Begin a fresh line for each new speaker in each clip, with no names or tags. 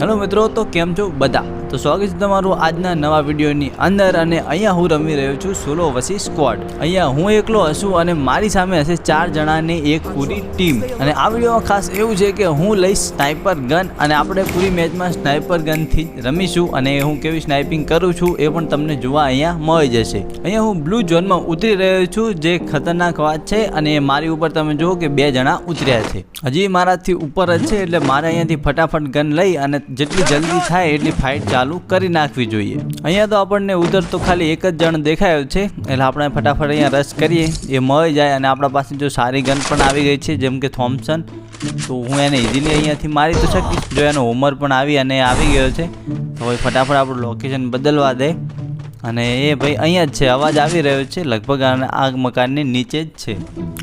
Hello મિત્રો, તો કેમ છો બધા? તો સ્વાગત છે તમારું આજના નવા વિડીયોની અંદર અને અહીંયા હું રમી રહ્યો છું સોલો વસી સ્ક્વોડ. અહીંયા હું એકલો હશું અને મારી સામે હશે ચાર જણાની એક પૂરી ટીમ. અને આ વિડીયોમાં ખાસ એવું છે કે હું લઈશ સ્નાઇપર ગન અને આપણે પૂરી મેચમાં સ્નાઇપર ગનથી રમીશું અને હું કેવી સ્નાઇપિંગ કરું છું એ પણ તમને જોવા અહીંયા મળી જશે. અહીંયા હું બ્લુ ઝોનમાં ઉતરી રહ્યો છું, જે ખતરનાક વાત છે અને મારી ઉપર તમે જુઓ કે બે જણા ઉતર્યા છે. હજી મારાથી ઉપર જ છે એટલે મારે અહીંયાથી ફટાફટ ગન લઈ અને જેટલી જલ્દી થાય એટલી ફાઇટ ચાલુ કરી નાખવી જોઈએ. અહીંયા તો આપણને ઉધર તો ખાલી એક જ જણ દેખાયો છે. એટલે આપણે ફટાફટ અહીંયા રસ કરીએ. એ મળી જાય અને આપણા પાસે જો સારી ગન પણ આવી ગઈ છે, જેમ કે થોમ્સન તો હું એને ઇઝીલી અહીંયાથી મારી તો શકીશ. જો એનો ઉંમર પણ આવી અને આવી ગયો છે. તો હવે ફટાફટ આપણું લોકેશન બદલવા દે. અને એ ભાઈ અહીંયા જ છે, અવાજ આવી રહ્યો છે, લગભગ આ મકાનની નીચે જ છે.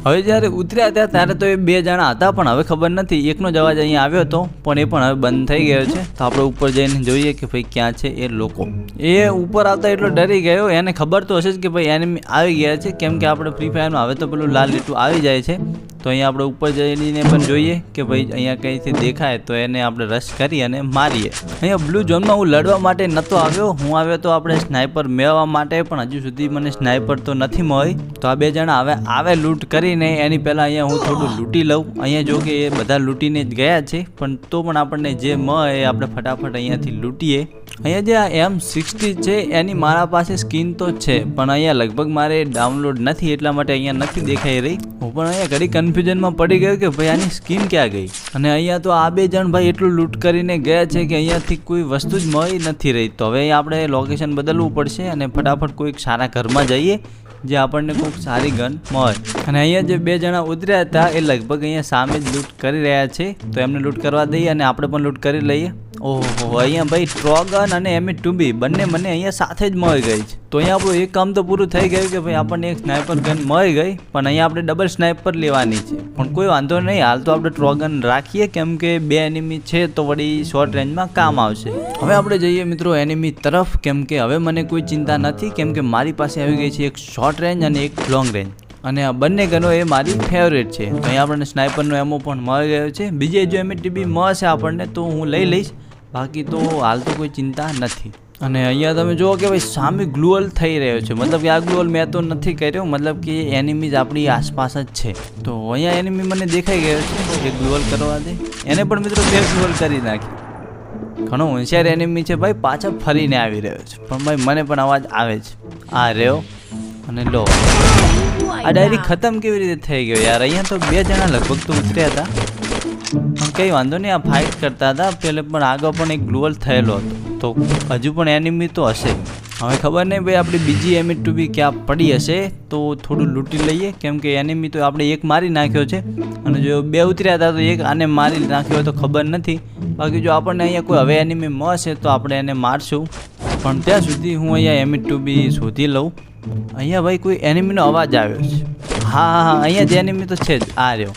હવે જ્યારે ઉતર્યા હતા ત્યારે તો એ બે જણા હતા, પણ હવે ખબર નથી, એકનો જ અવાજ અહીંયા આવ્યો હતો, પણ એ પણ હવે બંધ થઈ ગયો છે. તો આપણે ઉપર જઈને જોઈએ કે ભાઈ ક્યાં છે એ લોકો. એ ઉપર આવતા એટલો ડરી ગયો, એને ખબર તો હશે જ કે ભાઈ એનિમી આવી ગયા છે. કેમ કે આપણે ફ્રી ફાયરમાં હવે તો પેલું લાલ લીટું આવી જાય છે. તો અહીંયા આપણે ઉપર જઈને પણ જોઈએ કે ભાઈ અહીંયા કંઈથી દેખાય, તો એને આપણે રશ કરી અને મારીએ. અહીંયા બ્લુ ઝોનમાં હું લડવા માટે નહોતો આવ્યો. હું આવ્યો તો આપણે સ્નાઇપર મેળવવા માટે, પણ હજુ સુધી મને સ્નાઇપર તો નથી મળી. તો આ બે જણા હવે આવે લૂંટ કરીને, એની પહેલાં અહીંયા હું થોડું લૂંટી લઉં. અહીંયા જો કે એ બધા લૂંટીને જ ગયા છે, પણ તો પણ આપણને જે મળે એ આપણે ફટાફટ અહીંયાથી લૂંટીએ. અહીંયા જે આ એમ સિક્સટી છે, એની મારા પાસે સ્કીન તો છે, પણ અહીંયા લગભગ મારે ડાઉનલોડ નથી, એટલા માટે અહીંયા નથી દેખાઈ રહી. હું પણ અહીંયા ઘડી કન્ફ્યુઝનમાં પડી ગયો કે ભાઈ આની સ્કીન ક્યાં ગઈ? અને અહીંયા તો આ બે જણ ભાઈ એટલું લૂંટ કરીને ગયા છે કે અહીંયાથી કોઈ વસ્તુ જ મળી નથી રહી. તો હવે આપણે લોકેશન બદલવું પડશે અને ફટાફટ કોઈક સારા ઘરમાં જઈએ, જે આપણને ખૂબ સારી ગન મળે. અને અહીંયા જે બે જણા ઉતર્યા હતા, એ લગભગ અહીંયા સામે જ લૂંટ કરી રહ્યા છે. તો એમને લૂંટ કરવા દઈએ અને આપણે પણ લૂંટ કરી લઈએ. ઓહો, અહીંયા ભાઈ ટ્રોગન અને એમ ટુ બી બંને મને અહીંયા સાથે જ મળી ગઈ છે. તો અહીંયા આપણું એક કામ તો પૂરું થઈ ગયું કે ભાઈ આપણને એક સ્નાઇપર ગન મળી ગઈ, પણ અહીંયા આપણે ડબલ સ્નાઇપર લેવાની છે. પણ કોઈ વાંધો નહીં, હાલ તો આપણે ટ્રોગન રાખીએ, કેમ કે બે એનિમી છે તો વળી શોર્ટ રેન્જમાં કામ આવશે. હવે આપણે જઈએ મિત્રો એનિમી તરફ, કેમ કે હવે મને કોઈ ચિંતા નથી, કેમ કે મારી પાસે આવી ગઈ છે એક શોર્ટ રેન્જ અને એક લોંગ રેન્જ અને આ બંને ગનો એ મારી ફેવરેટ છે. તો અહીંયા આપણને સ્નાઇપરનો એમો પણ મળી ગયો છે. બીજે જો એમ ટીબી મળશે આપણને, તો હું લઈ લઈશ. બાકી તો હાલ તો કોઈ ચિંતા નથી. અને અહીંયા તમે જુઓ કે ભાઈ સામે ગ્લુઅલ થઈ રહ્યો છે. મતલબ કે આ ગ્લુઅલ મેં તો નથી કર્યો. મતલબ કે એનિમીઝ આપણી આસપાસ જ છે. તો અહીંયા એનિમી મને દેખાઈ ગયો છે એ ગ્લુઅલ કરવા દે. એને પણ મિત્રો બે ગ્લુઅલ કરી નાખી. ઘણો હોશિયાર એનિમી છે ભાઈ. પાછા ફરીને આવી રહ્યો છે. પણ ભાઈ મને પણ અવાજ આવે છે. આ રહ્યો અને લો. આ ડાયરી ખતમ કેવી રીતે થઈ ગયો યાર? અહીંયા તો બે જણા લગભગ તો ઉતર્યા હતા. કંઈ વાંધો નહીં, આ ફાઇટ કરતા હતા. પેલે પણ આગળ પણ એક ગ્લુઅલ થયેલો હતો. તો હજુ પણ એનિમી તો હશે. હવે ખબર નહીં ભાઈ, આપણી બીજી એમી ટુ બી ક્યાં પડી હશે? તો થોડું લૂંટી લઈએ. કેમ કે એનિમી તો આપણે એક મારી નાખ્યો છે. અને જો બે ઉતર્યા હતા તો એક આને મારી નાખ્યો તો ખબર નથી. બાકી જો આપણને અહીંયા કોઈ હવે એનિમી મળશે તો આપણે એને મારશું. પણ ત્યાં સુધી હું અહીંયા એમી ટુ બી શોધી લઉં. અહીંયા ભાઈ કોઈ એનિમીનો અવાજ આવ્યો છે. હા હા હા, અહીંયા જે એનિમી તો છે જ. આ રહ્યો.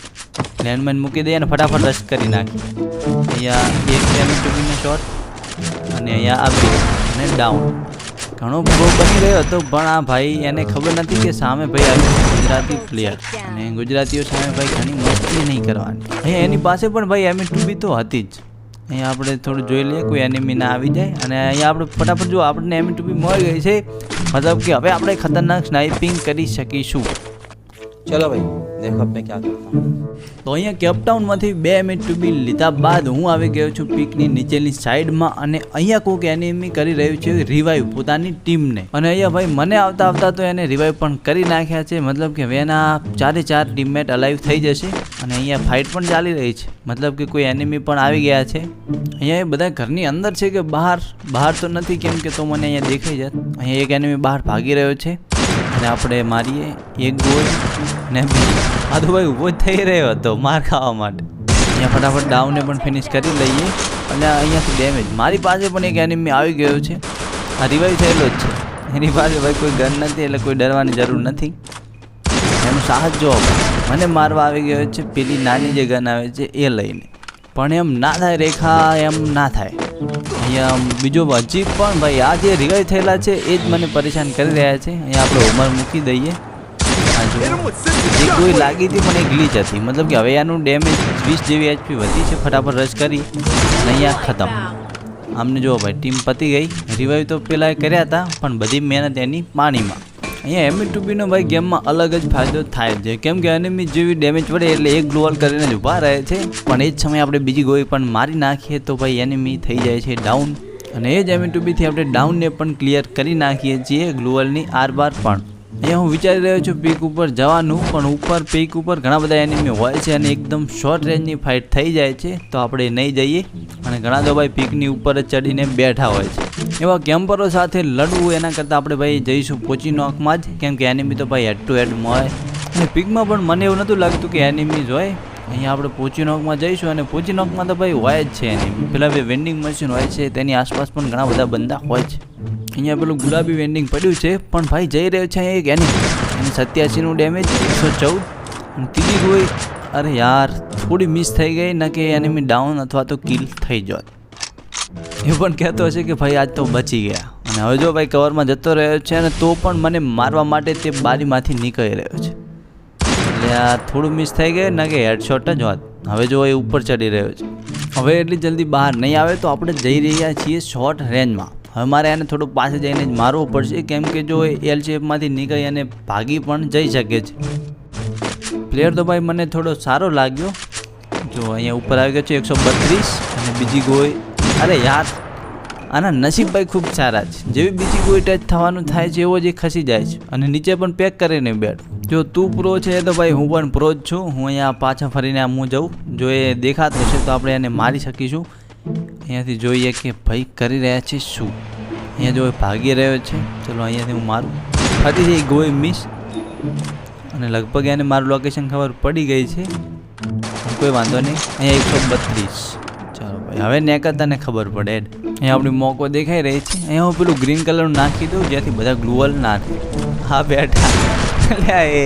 લેન્ડમાઇન મૂકી દઈએ અને ફટાફટ રસ્ટ કરી નાખીએ અહીંયા એક ડેમેજ ચૂકીને શોટ અને અહીંયા આ અને ડાઉન ઘણો બહુ બની રહ્યો હતો, પણ આ ભાઈ એને ખબર નથી કે સામે ભાઈ આવી ગુજરાતી પ્લેયર અને ગુજરાતીઓ સામે ભાઈ ઘણી મસ્તી નહીં કરવાની. અહીંયા એની પાસે પણ ભાઈ એમ ટુ બી તો હતી જ. અહીંયા આપણે થોડું જોઈ લઈએ, કોઈ એનિમી ના આવી જાય. અને અહીંયા આપણે ફટાફટ જો આપણને એમ ટુ બી મળી ગઈ છે, મતલબ કે હવે આપણે ખતરનાક સ્નાઇપિંગ કરી શકીશું.
ચલો ભાઈ, દેખો આપણે ક્યાં કરતા
તો અહીંયા કેપટાઉનમાંથી બે મિનિટ ટુ બી લીધા બાદ હું આવી ગયો છું પીકની નીચેની સાઈડમાં અને અહીંયા કોઈક એનિમી કરી રહ્યું છે રિવાઈવ પોતાની ટીમને અને અહીંયા ભાઈ મને આવતા આવતા તો એને રિવાઈવ પણ કરી નાખ્યા છે. મતલબ કે વેના ચારે ચાર ટીમમેટ અલાઈવ થઈ જશે અને અહીંયા ફાઇટ પણ ચાલી રહી છે. મતલબ કે કોઈ એનિમી પણ આવી ગયા છે. અહીંયા એ બધા ઘરની અંદર છે કે બહાર? બહાર તો નથી કેમ કે તો મને અહીંયા દેખાઈ જાય અહીંયા એક એનિમી બહાર ભાગી રહ્યો છે. અને આપણે મારીએ એક ગોળ ને. આ તો ભાઈ ઊભો જ થઈ રહ્યો હતો માર ખાવા માટે. અહીંયા ફટાફટ ડાઉનને પણ ફિનિશ કરી લઈએ અને અહીંયાથી ડેમેજ મારી પાસે પણ એક એનિમી આવી ગયો છે. આ રિવાઈવ થયેલો જ છે. એની પાસે ભાઈ કોઈ ગન નથી એટલે કોઈ ડરવાની જરૂર નથી. એનું સાહસ ભાઈ. મને મારવા આવી ગયો છે. પેલી નાની જે ગન આવે છે એ લઈને. પણ એમ ના થાય રેખા, એમ ના થાય. અહીંયા બીજો હજી પણ ભાઈ, આ જે રિવાઈવ થયેલા છે, એ જ મને પરેશાન કરી રહ્યા છે. અહીંયા આપણે ઉંમર મૂકી દઈએ. જે કોઈ લાગી હતી પણ એ ગ્લીચ હતી. મતલબ કે હવે આનું ડેમેજ વીસ જેવી એચપી વધી છે. ફટાફટ રશ કરી અહીંયા ખતમ. આમને જો ભાઈ ટીમ પતી ગઈ. રિવાઈવ તો પેલા કર્યા હતા, પણ બધી મહેનત એની પાણીમાં. અહીંયા એમી ટુબીનો ભાઈ ગેમમાં અલગ જ ફાયદો થાય છે. કેમ કે એનિમી જેવી ડેમેજ પડે એટલે એક ગ્લોઅલ કરીને જ ઊભા રહે છે. પણ એ જ સમયે આપણે બીજી ગોળી પણ મારી નાખીએ તો ભાઈ એનિમી થઈ જાય છે ડાઉન અને એ જ એમી ટુબીથી આપણે ડાઉનને પણ ક્લિયર કરી નાખીએ છીએ ગ્લોઅલની આર બાર પણ. અહીંયા હું વિચારી રહ્યો છું પીક ઉપર જવાનું, પણ ઉપર પીક ઉપર ઘણા બધા એનિમી હોય છે અને એકદમ શોર્ટ રેન્જની ફાઇટ થઈ જાય છે, તો આપણે નહીં જઈએ. અને ઘણા તો ભાઈ પીકની ઉપર ચડીને બેઠા હોય છે. એવા કેમ્પરો સાથે લડવું, એના કરતાં આપણે ભાઈ જઈશું પોચી નોકમાં જ, કેમ કે એનિમી તો ભાઈ હેડ ટુ હેડ મળે અને પીકમાં પણ મને એવું નહોતું લાગતું કે એનિમીઝ હોય. અહીંયા આપણે પોચી નોકમાં જઈશું અને પોચી નોકમાં તો ભાઈ હોય જ છે એનિમી પેલા બે વેન્ડિંગ મશીન હોય છે, તેની આસપાસ પણ ઘણા બધા બંદા હોય છે. અહીંયા પેલું ગુલાબી વેન્ડિંગ પડ્યું છે, પણ ભાઈ જઈ રહ્યો છે એક એની. અને સત્યાસીનું ડેમેજ એકસો ચૌદ. અને ત્રીજી કોઈ અરે યાર, થોડી મિસ થઈ ગઈ, ન કે એનિમી ડાઉન અથવા તો કિલ થઈ જોત એ પણ કહેતો હશે કે ભાઈ આજ તો બચી ગયા. અને હવે જો ભાઈ કવરમાં જતો રહ્યો છે અને તો પણ મને મારવા માટે તે બારીમાંથી નીકળી રહ્યો છે. એટલે આ થોડું મિસ થઈ ગઈ ના કે હેડશોટ જ હોત હવે જો એ ઉપર ચડી રહ્યો છે. હવે એટલી જલ્દી બહાર નહીં આવે તો આપણે જઈ રહ્યા છીએ શોર્ટ રેન્જમાં હવે મારે એને થોડું પાસે જઈને જ મારવું પડશે, કેમ કે જો એલ શેપમાંથી નીકળી અને ભાગી પણ જઈ શકે છે. પ્લેયર તો ભાઈ મને થોડો સારો લાગ્યો. જો અહીંયા ઉપર આવી ગયો છે એકસો બત્રીસ અને બીજી ગોય અરે યાર, આના નસીબ ભાઈ ખૂબ સારા છે. જેવી બીજી કોઈ ટચ થવાનું થાય છે, એવો જ ખસી જાય છે. અને નીચે પણ પેક કરીને બેઠ. જો તું પ્રો છે તો ભાઈ હું પણ પ્રો જ છું. હું અહીંયા પાછા ફરીને આમ હું જઉં. જો એ દેખાતો છે તો આપણે એને મારી શકીશું. અહીંયાથી જોઈએ કે ભાઈ કરી રહ્યા છે શું? અહીંયા જો ભાગી રહ્યો છે, ચલો અહીંયાથી હું મારું ફરી જઈ ગોઈ મિસ અને લગભગ એને મારું લોકેશન ખબર પડી ગઈ છે. કોઈ વાંધો નહીં, અહીંયા એકસો બત્રીસ. ચાલો ભાઈ, હવે નેકર તને ખબર પડે અહીંયા આપણી મોકો દેખાઈ રહી છે. અહીંયા હું પેલું ગ્રીન કલરનું નાખી દઉં જેથી બધા ગ્લુઅલ ના થાય. હા બેઠા એ.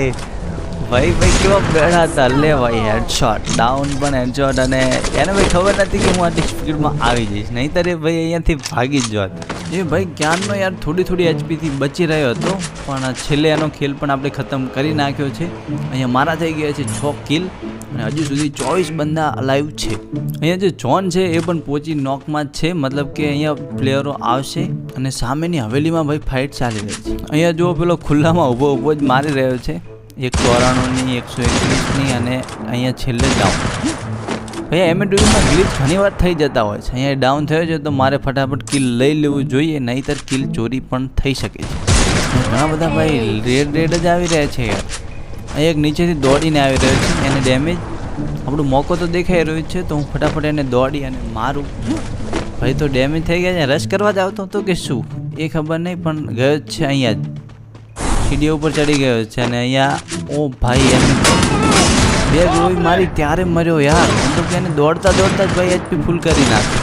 ભાઈ ભાઈ, કેવા બેડા હતા લે ભાઈ હેડશોટ ડાઉન પણ હેડશોટ અને એને ભાઈ ખબર નથી કે હું આટલી સ્પીડમાં આવી જઈશ. નહીંતર એ ભાઈ અહીંયાથી ભાગી જ જોત એ ભાઈ જ્ઞાનનો યાર, થોડી થોડી એચપીથી બચી રહ્યો હતો, પણ છેલ્લે એનો ખેલ પણ આપણે ખતમ કરી નાખ્યો છે. અહીંયા મારા થઈ ગયા છે છ કિલ અને હજુ સુધી ચોવીસ બંદા અલાઈવ છે. અહીંયા જે જોન છે એ પણ પોચી નોકમાં જ છે, મતલબ કે અહીંયા પ્લેયરો આવશે અને સામેની હવેલીમાં ભાઈ ફાઇટ ચાલી રહી છે. અહીંયા જો પેલો ખુલ્લામાં ઊભો ઊભો જ મારી રહ્યો છે. એક ચોરાણુંની એકસો એકવીસની અને અહીંયા છેલ્લે ડાઉન ભાઈ એમએડ્યુમાં ગ્લિચ ઘણી વાર થઈ જતા હોય છે. અહીંયા ડાઉન થયો છે તો મારે ફટાફટ કિલ લઈ લેવું જોઈએ, નહીંતર કિલ ચોરી પણ થઈ શકે છે. ઘણા બધા ભાઈ રેડ રેડ જ આવી રહ્યા છે યાર. એક નીચેથી દોડીને આવી રહ્યો છે, એને ડેમેજ આપણું મોકો તો દેખાઈ રહ્યો છે, તો હું ફટાફટ એને દોડી અને મારું. ભાઈ, તો ડેમેજ થઈ ગયા છે. રશ કરવા જ આવતો હતો કે શું? એ ખબર નહીં, પણ ગયો જ છે અહીંયા જ. સીડી ઉપર ચડી ગયો છે અને અહીંયા, ઓ ભાઈ, એમ બે ગોળી મારી ત્યારે મર્યો યાર. તો કે એને દોડતા દોડતા જ ભાઈ એચપી ફૂલ કરી નાખી.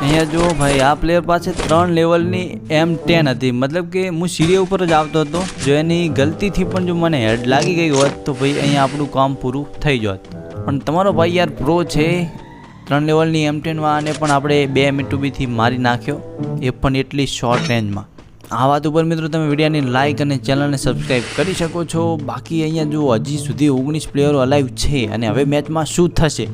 અહીંયા જો ભાઈ, આ પ્લેયર પાસે ત્રણ લેવલની એમ ટેન હતી. મતલબ કે હું સીડી ઉપર જ આવતો હતો. જો એની ગલતીથી પણ જો મને હેડ લાગી ગઈ હોત, તો ભાઈ અહીંયા આપણું કામ પૂરું થઈ જોત. પણ તમારો ભાઈ યાર પ્રો છે. ત્રણ લેવલની એમ ટેનમાં અને પણ આપણે બે મીટુબીથી મારી નાખ્યો. એ પણ એટલી શોર્ટ રેન્જમાં આ વાત ઉપર મિત્રો તમે વિડીયાની લાઇક અને ચેનલને સબસ્ક્રાઇબ કરી શકો છો. બાકી અહીંયા જો હજી સુધી ઓગણીસ પ્લેયરો અલાઈવ છે અને હવે મેચમાં શું થશે?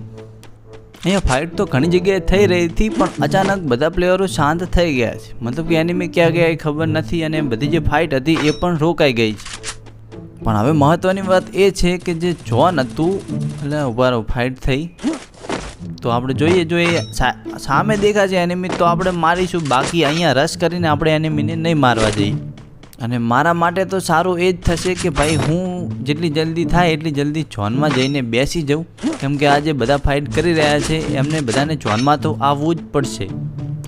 અહીંયા ફાઇટ તો ઘણી જગ્યાએ થઈ રહી હતી, પણ અચાનક બધા પ્લેયરો શાંત થઈ ગયા છે. મતલબ કે એનિમી ક્યાં ગયા એ ખબર નથી અને બધી જે ફાઇટ હતી એ પણ રોકાઈ ગઈ છે. પણ હવે મહત્ત્વની વાત એ છે કે જે જોન હતું એટલે ઊભા ફાઇટ થઈ. તો આપણે જોઈએ, જો એ સામે દેખાશે એનિમી તો આપણે મારીશું. બાકી અહીંયા રશ કરીને આપણે એનિમીને નહીં મારવા જઈએ. અને મારા માટે તો સારું એ જ થશે કે ભાઈ, હું જેટલી જલ્દી થાય એટલી જલ્દી જોનમાં જઈને બેસી જાઉં. કેમ કે આજે બધા ફાઇટ કરી રહ્યા છે, એમને બધાને જોનમાં તો આવવું જ પડશે.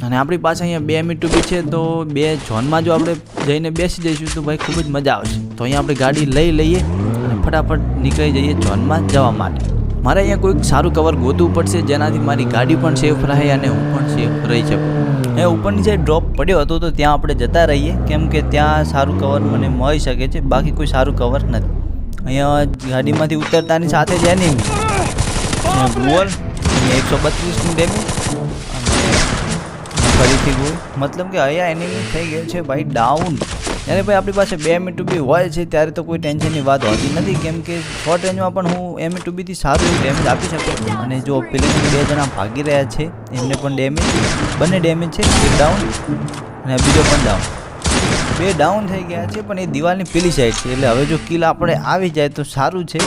અને આપણી પાસે અહીંયા બે મિનિટ બી છે, તો બે જોનમાં જો આપણે જઈને બેસી જઈશું, તો ભાઈ ખૂબ જ મજા આવશે. તો અહીંયા આપણે ગાડી લઈ લઈએ અને ફટાફટ નીકળી જઈએ જોનમાં જવા માટે. મારે અહીંયા કોઈક સારું કવર ગોતવું પડશે, જેનાથી મારી ગાડી પણ સેફ રહે અને હું પણ સેફ રહી શકું. એ ઉપરની જે ડ્રોપ પડ્યો હતો, તો ત્યાં આપણે જતા રહીએ. કેમ કે ત્યાં સારું કવર મને મળી શકે છે, બાકી કોઈ સારું કવર નથી. અહીંયા ગાડીમાંથી ઉતરતાની સાથે જ એની ગુવર એકસો બત્રીસનું ડેમેજ અને ફરીથી ગુવર મતલબ કે અહીંયા એનિમી થઈ ગયો છે, ભાઈ ડાઉન ત્યારે ભાઈ આપણી પાસે બે એમ ટુ બી હોય છે, ત્યારે તો કોઈ ટેન્શનની વાત હોતી નથી. કેમ કે શોર્ટ રેન્જમાં પણ હું એમ ટુ બીથી સારું ડેમેજ આપી શકું અને જો પેલી બે જણા ભાગી રહ્યા છે, એમને પણ ડેમેજ બંને ડેમેજ છે, એક ડાઉન અને બીજો પણ ડાઉન બે ડાઉન થઈ ગયા છે, પણ એ દિવાલની પેલી સાઈડ છે. એટલે હવે જો કિલ આપણે આવી જાય તો સારું છે.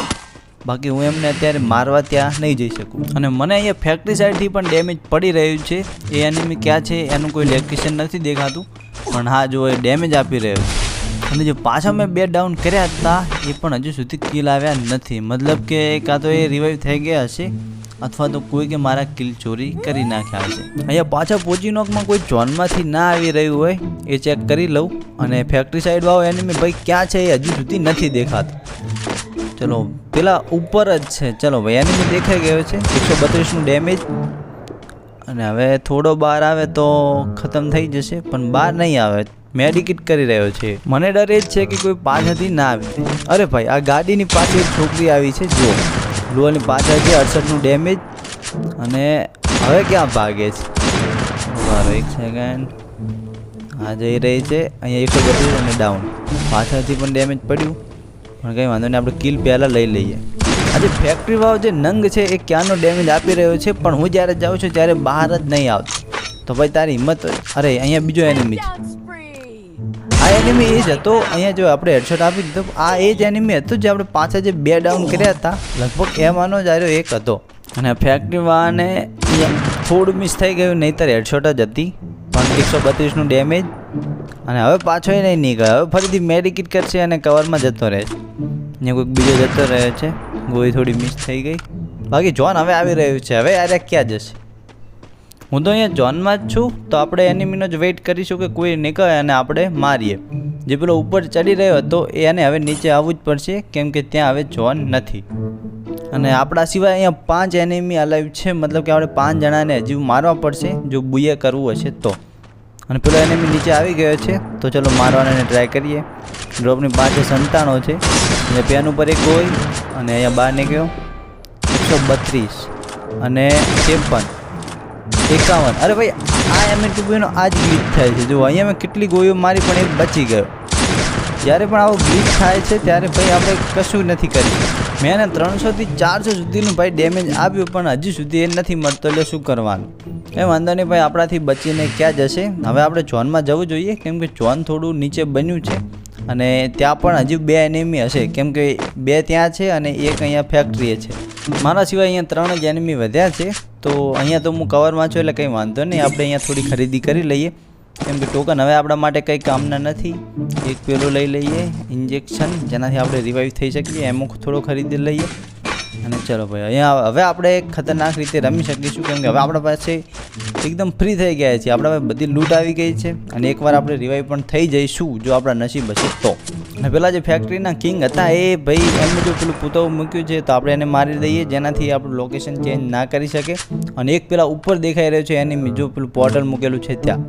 બાકી હું એમને અત્યારે મારવા ત્યાં નહીં જઈ શકું. અને મને અહીંયા ફેક્ટરી સાઈડથી પણ ડેમેજ પડી રહ્યું છે. એ એનિમી ક્યાં છે, એનું કોઈ લોકેશન નથી દેખાતું. પણ હા, જો એ ડેમેજ આપી રહ્યો અને જે પાછા મેં બે ડાઉન કર્યા હતા, એ પણ હજુ સુધી કિલ આવ્યા નથી. મતલબ કે કાં તો એ રિવાઈવ થઈ ગયા હશે, અથવા તો કોઈ કે મારા કિલ ચોરી કરી નાખ્યા હશે. અહીંયા પાછા પોચીનોકમાં કોઈ ઝોનમાંથી ના આવી રહ્યું હોય, એ ચેક કરી લઉં. અને ફેક્ટરી સાઈડ વાળો એનિમી ભાઈ ક્યાં છે એ હજુ સુધી નથી દેખાતું. ચલો, પેલા ઉપર જ છે. ચલો, ભાઈ એનિમી દેખાઈ ગયો છે. એકસો બત્રીસનું ડેમેજ અને હવે થોડો બહાર આવે તો ખતમ થઈ જશે, પણ બહાર નહીં આવે. મેડિકેટ કરી રહ્યો છે. મને ડર એ જ છે કે કોઈ પાછળથી ના આવી અરે ભાઈ, આ ગાડીની પાછળ એક છોકરી આવી છે જો લોહાની પાછળ છે અડસઠનું ડેમેજ અને હવે ક્યાં ભાગે છે? બરાબર એક સેકન્ડ હા જઈ રહી છે, અહીંયા એકસો બત્રીસ અને ડાઉન પાછળથી પણ ડેમેજ પડ્યું. પણ કંઈ વાંધો નહીં, આપણે કિલ પહેલાં લઈ લઈએ. આજે ફેક્ટરી વાળો જે નંગ છે એ ક્યાંનો ડેમેજ આપી રહ્યો છે? પણ હું જ્યારે જાઉં છું ત્યારે બહાર જ નહીં આવતો. તો ભાઈ તારી હિંમત અરે, અહીંયા બીજો એનિમી છે. આ એનિમી એ જ હતો. અહીંયા જો આપણે હેડશોટ આપી દીધો. આ એ જ એનિમી હતો જે આપણે પાછા જે બે ડાઉન કર્યા હતા, લગભગ એમાંનો જ આર્યો એક હતો. અને ફેક્ટરી વાળાને ફૂડ મિસ થઈ ગયું, નહીંતર હેડશોટ જ હતી. પણ એકસો બત્રીસનું ડેમેજ અને હવે પાછો એ નહીં નીકળે. હવે ફરીથી મેડિકિટ કરશે અને કવરમાં જતો રહે છે. અહીંયા કોઈક બીજો જતો રહ્યો છે. ગોળી થોડી મિસ થઈ ગઈ. બાકી જોન હવે આવી રહ્યું છે. હવે યાર, ક્યાં જશે? હું તો અહીંયા જોનમાં જ છું. તો આપણે એનિમીનો જ વેઇટ કરીશું કે કોઈ નીકળે અને આપણે મારીએ. જે પેલો ઉપર ચડી રહ્યો હતો એને હવે નીચે આવવું જ પડશે, કેમ કે ત્યાં હવે જોન નથી. અને આપણા સિવાય અહીંયા પાંચ એનિમી અલાઈવ છે. મતલબ કે આપણે પાંચ જણાને હજી મારવા પડશે, જો બુએ કરવું હશે તો. અને પેલો એનિમી નીચે આવી ગયો છે. તો ચલો મારવાને ટ્રાય કરીએ. ડ્રોપની પાસે સંતાનો છે. અને પેન ઉપર એક હોય અને અહીંયા બહાર નીકળ્યો. એકસો બત્રીસ. અને ત્રેપન. એકાવન. અરે ભાઈ, આ એમ ટુબીનો આ જ ગ્લિચ થાય છે. જો અહીંયા મેં કેટલી ગોળીઓ મારી પણ એ બચી ગયો. જ્યારે પણ આવો ગ્લિચ થાય છે, ત્યારે ભાઈ આપણે કશું નથી કરી મેં એને ત્રણસોથી ચારસો સુધીનું ભાઈ ડેમેજ આપ્યું, પણ હજી સુધી એ નથી મળતો. એટલે શું કરવાનું? એ વાંધો નહીં, ભાઈ, આપણાથી બચીને ક્યાં જશે? હવે આપણે ઝોનમાં જવું જોઈએ, કેમ કે ઝોન થોડું નીચે બન્યું છે. અને ત્યાં પણ હજી બે એનિમી હશે. કેમ કે બે ત્યાં છે અને એક અહીંયા ફેક્ટરીએ છે. મારા સિવાય અહીંયા ત્રણ જ એનિમી વધ્યા છે. તો અહીંયા તો હું કવરમાં છું એટલે કંઈ વાંધો નહીં. આપણે અહીંયા થોડી ખરીદી કરી લઈએ. કેમ કે ટોકન હવે આપણા માટે કંઈ કામના નથી. એક પેલું લઈ લઈએ ઇન્જેક્શન જેનાથી આપણે રિવાઈવ થઈ શકીએ. એમ થોડો ખરીદી લઈએ. અને ચલો ભાઈ, અહીંયા હવે આપણે ખતરનાક રીતે રમી શકીશું. કેમ કે હવે આપણા પાસે એકદમ ફ્રી થઈ ગયા છે આપણા બધી લૂંટ આવી ગઈ છે અને એકવાર આપણે રિવાઈવ પણ થઈ જઈશું જો આપણા નસીબ હશે તો. અને પેલા જે ફેક્ટરીના કિંગ હતા એ ભાઈ એમને જો પેલું પૂતળું મૂક્યું છે તો આપણે એને મારી દઈએ જેનાથી આપણું લોકેશન ચેન્જ ના કરી શકે. અને એક પેલા ઉપર દેખાઈ રહ્યો છે એની જો પેલું પોર્ટલ મૂકેલું છે ત્યાં.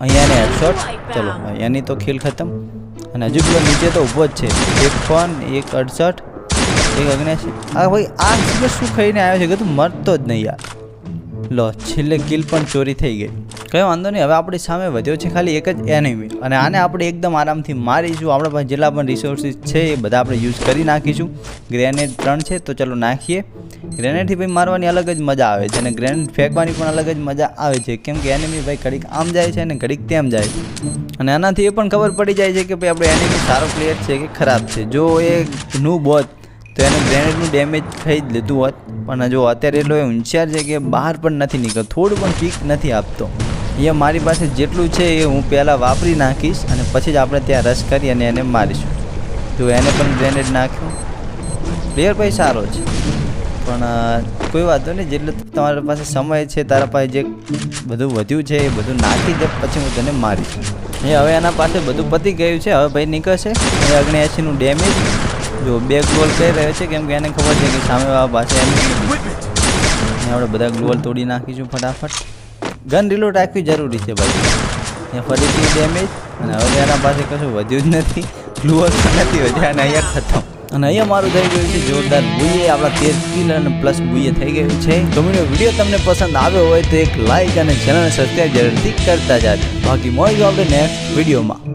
અહીંયા એને હેડશોટ ચલો એની તો ખેલ ખતમ. અને હજુ પેલો નીચે તો ઊભો જ છે. એક ફોન, એક અડસઠ, એક અગ્નેશ આ ભાઈ આ શું ખાઈને આવ્યો છે? કે તું મરતો જ નહીં યાર. લો, છેલ્લે કિલ પણ ચોરી થઈ ગઈ. કંઈ વાંધો નહીં, હવે આપણી સામે વધ્યો છે ખાલી એક જ એનિમી અને આને આપણે એકદમ આરામથી મારીશું. આપણા પાસે જેટલા પણ રિસોર્સિસ છે એ બધા આપણે યુઝ કરી નાખીશું. ગ્રેનેડ ત્રણ છે, તો ચલો નાખીએ. ગ્રેનેડથી ભાઈ મારવાની અલગ જ મજા આવે છે અને ગ્રેનેડ ફેંકવાની પણ અલગ જ મજા આવે છે. કેમ કે એનિમી ભાઈ ઘડીક આમ જાય છે અને ઘડીક તેમ જાય છે. અને આનાથી એ પણ ખબર પડી જાય છે કે ભાઈ આપણો એનિમી સારો પ્લેયર છે કે ખરાબ છે. જો એ નું હોત તો એને ગ્રેનેડનું ડેમેજ થઈ જ લીધું હોત. પણ જો અત્યારે એટલો એ હોશિયાર છે કે બહાર પણ નથી નીકળતો. થોડું પણ પીક નથી આપતો. એ મારી પાસે જેટલું છે એ હું પહેલાં વાપરી નાખીશ અને પછી જ આપણે ત્યાં રશ કરી અને એને મારીશું. જો એને પણ ગ્રેનેડ નાખ્યું. પ્લેયર ભાઈ સારો છે. પણ કોઈ વાંધો નહીં. જેટલો તમારા પાસે સમય છે, તારા પાસે જે બધું વધ્યું છે એ બધું નાખી દે, પછી હું તને મારીશ. એ હવે એના પાસે બધું પતી ગયું છે. હવે ભાઈ નીકળશે. એ અગ્નેસીનું ડેમેજ જો બે ગોલ કહી રહ્યો છે, કેમ કે એને ખબર છે કે સામેવાળા પાસે આપણે બધા ગોલ તોડી નાખીશું ફટાફટ. ગન રિલોડ રાખવી જરૂરી છે ભાઈ. ત્યાં ફરીથી ડેમેજ અને હવે એના પાસે કશું વધ્યું જ નથી. ગ્લુઅલ નથી વધ્યા અને અહીંયા ખતમ. અને અહીંયા મારું થઈ ગયું છે જોરદાર બુઈએ આપણા તેર કિલ અને પ્લસ બુઈએ થઈ ગયું છે. તો વીડિયો તમને પસંદ આવ્યો હોય તો એક લાઇક અને ચેનલ સબસ્ક્રાઈબ જરૂરથી કરતા જાય બાકી મળીશું આપણે નેક્સ્ટ વિડીયોમાં